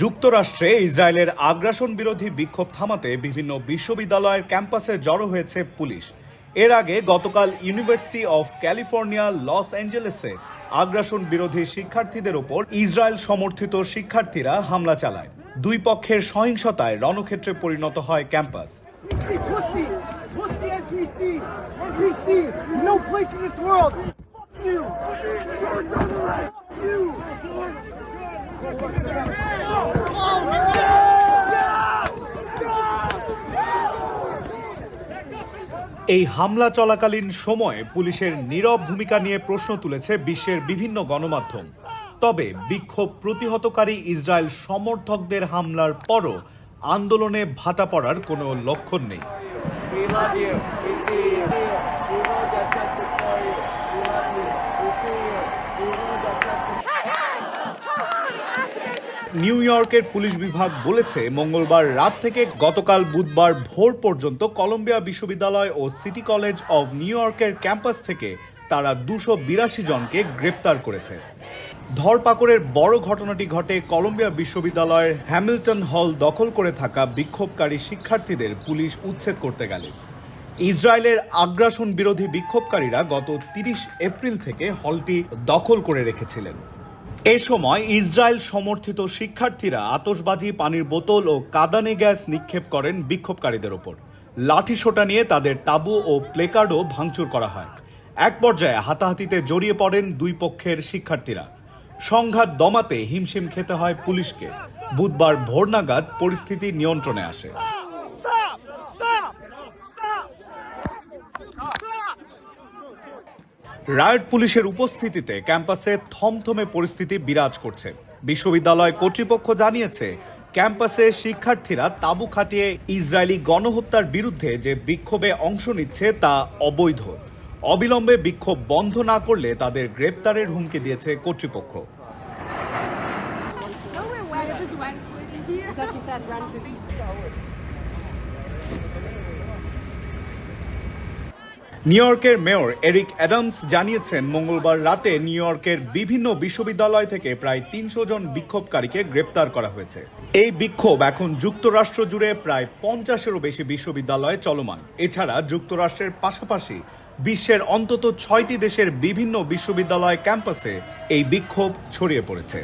যুক্তরাষ্ট্রে ইসরায়েলের আগ্রাসন বিরোধী বিক্ষোভ থামাতে বিভিন্ন বিশ্ববিদ্যালয়ের ক্যাম্পাসে জড়ো হয়েছে পুলিশ। এর আগে গতকাল ইউনিভার্সিটি অফ ক্যালিফোর্নিয়া, লস অ্যাঞ্জেলেসে আগ্রাসন বিরোধী শিক্ষার্থীদের ওপর ইসরায়েল সমর্থিত শিক্ষার্থীরা হামলা চালায়। দুই পক্ষের সহিংসতায় রণক্ষেত্রে পরিণত হয় ক্যাম্পাস। এই হামলা চলাকালীন সময়ে পুলিশের নীরব ভূমিকা নিয়ে প্রশ্ন তুলেছে বিশ্বের বিভিন্ন গণমাধ্যম। তবে বিক্ষোভ প্রতিহতকারী ইসরায়েল সমর্থকদের হামলার পরও আন্দোলনে ভাটা পড়ার কোনো লক্ষণ নেই। নিউ ইয়র্কের পুলিশ বিভাগ বলেছে, মঙ্গলবার রাত থেকে গতকাল বুধবার ভোর পর্যন্ত কলম্বিয়া বিশ্ববিদ্যালয় ও সিটি কলেজ অব নিউ ইয়র্কের ক্যাম্পাস থেকে তারা দুশো বিরাশি জনকে গ্রেপ্তার করেছে। ধরপাকড়ের বড় ঘটনাটি ঘটে কলম্বিয়া বিশ্ববিদ্যালয়ের হ্যামিল্টন হল দখল করে থাকা বিক্ষোভকারী শিক্ষার্থীদের পুলিশ উচ্ছেদ করতে গেলে। ইসরায়েলের আগ্রাসন বিরোধী বিক্ষোভকারীরা গত তিরিশ এপ্রিল থেকে হলটি দখল করে রেখেছিলেন। এ সময় ইসরায়েল সমর্থিত শিক্ষার্থীরা আতশবাজি, পানির বোতল ও কাদানে গ্যাস নিক্ষেপ করেন বিক্ষোভকারীদের ওপর। লাঠিসোঁটা নিয়ে তাদের তাঁবু ও প্লেকার্ডও ভাঙচুর করা হয়। এক পর্যায়ে হাতাহাতিতে জড়িয়ে পড়েন দুই পক্ষের শিক্ষার্থীরা। সংঘাত দমাতে হিমশিম খেতে হয় পুলিশকে। বুধবার ভোর নাগাদ পরিস্থিতি নিয়ন্ত্রণে আসে। রায়ট পুলিশের উপস্থিতিতে ক্যাম্পাসে থমথমে পরিস্থিতি বিরাজ করছে। বিশ্ববিদ্যালয় কর্তৃপক্ষ জানিয়েছে ক্যাম্পাসে শিক্ষার্থীরা তাঁবু খাটিয়ে ইসরায়েলি গণহত্যার বিরুদ্ধে যে বিক্ষোভে অংশ নিচ্ছে তা অবৈধ। অবিলম্বে বিক্ষোভ বন্ধ না করলে তাদের গ্রেপ্তারের হুমকি দিয়েছে কর্তৃপক্ষ. Because she says run to New ইয়র্কের মেয়র এরিক অ্যাডামস জানিয়েছেন, মঙ্গলবার রাতে নিউ ইয়র্কের বিভিন্ন বিশ্ববিদ্যালয় থেকে প্রায় তিনশো জন বিক্ষোভকারীকে গ্রেপ্তার করা হয়েছে। এই বিক্ষোভ এখন যুক্তরাষ্ট্র জুড়ে প্রায় পঞ্চাশেরও বেশি বিশ্ববিদ্যালয়ে চলমান। এছাড়া যুক্তরাষ্ট্রের পাশাপাশি বিশ্বের অন্তত ছয়টি দেশের বিভিন্ন বিশ্ববিদ্যালয় ক্যাম্পাসে এই বিক্ষোভ ছড়িয়ে পড়েছে।